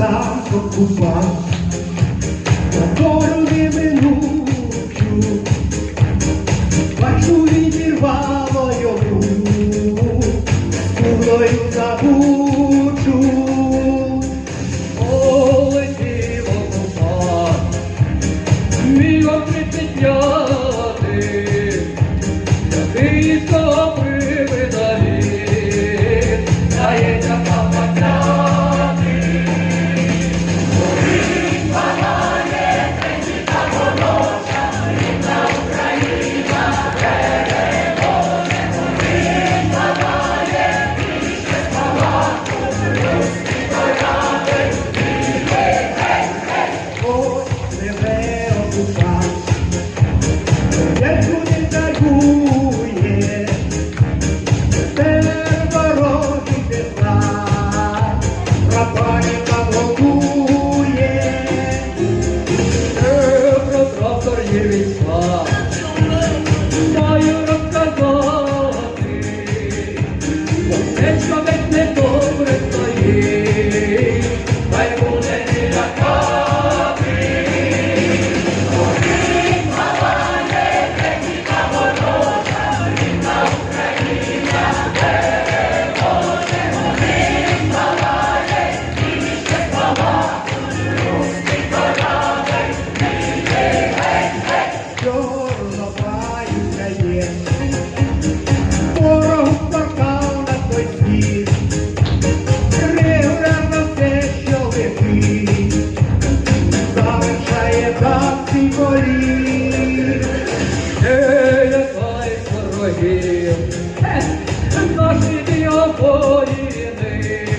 став окупант, Мотору неминучу, бачу відірвало йому, кулою забучу. Полетів окупант, мігом тридцять живе окупант, як не торгує, тепер ворожий тепла, пропаліка блокує. Про трактор є війська, маю розказати, Містечко наші діопоріни.